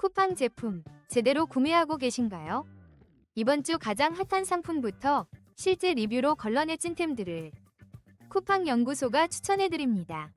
쿠팡 제품 제대로 구매하고 계신가요? 이번 주 가장 핫한 상품부터 실제 리뷰로 걸러내 찐템들을 쿠팡 연구소가 추천해드립니다.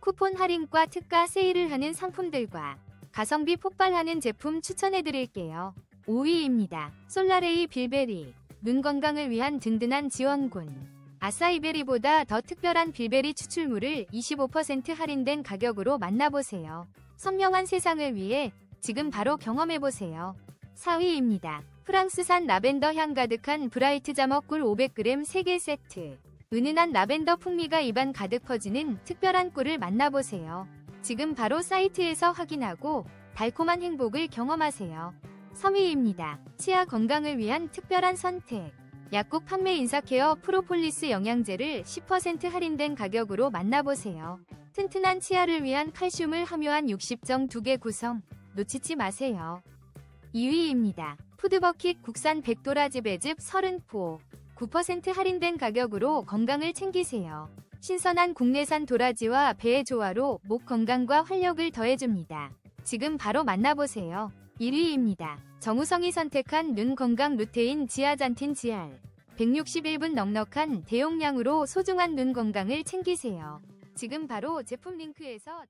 쿠폰 할인과 특가 세일을 하는 상품들과 가성비 폭발하는 제품 추천해드릴게요. 5위입니다. 솔라레이 빌베리 눈 건강을 위한 든든한 지원군 아사이베리보다 더 특별한 빌베리 추출물을 25% 할인된 가격으로 만나보세요. 선명한 세상을 위해 지금 바로 경험해보세요. 4위입니다. 프랑스산 라벤더 향 가득한 브라이트 자먹 꿀 500g 3개 세트. 은은한 라벤더 풍미가 입안 가득 퍼지는 특별한 꿀을 만나보세요. 지금 바로 사이트에서 확인하고 달콤한 행복을 경험하세요. 3위입니다. 치아 건강을 위한 특별한 선택. 약국 판매 인사케어 프로폴리스 영양제를 10% 할인된 가격으로 만나보세요. 튼튼한 치아를 위한 칼슘을 함유한 60정 2개 구성. 놓치지 마세요. 2위입니다. 푸드버킷 국산 백도라지 배즙 30포. 9% 할인된 가격으로 건강을 챙기세요. 신선한 국내산 도라지와 배의 조화로 목 건강과 활력을 더해줍니다. 지금 바로 만나보세요. 1위입니다. 정우성이 선택한 눈 건강 루테인 지아잔틴 지알. 161분 넉넉한 대용량으로 소중한 눈 건강을 챙기세요. 지금 바로 제품 링크에서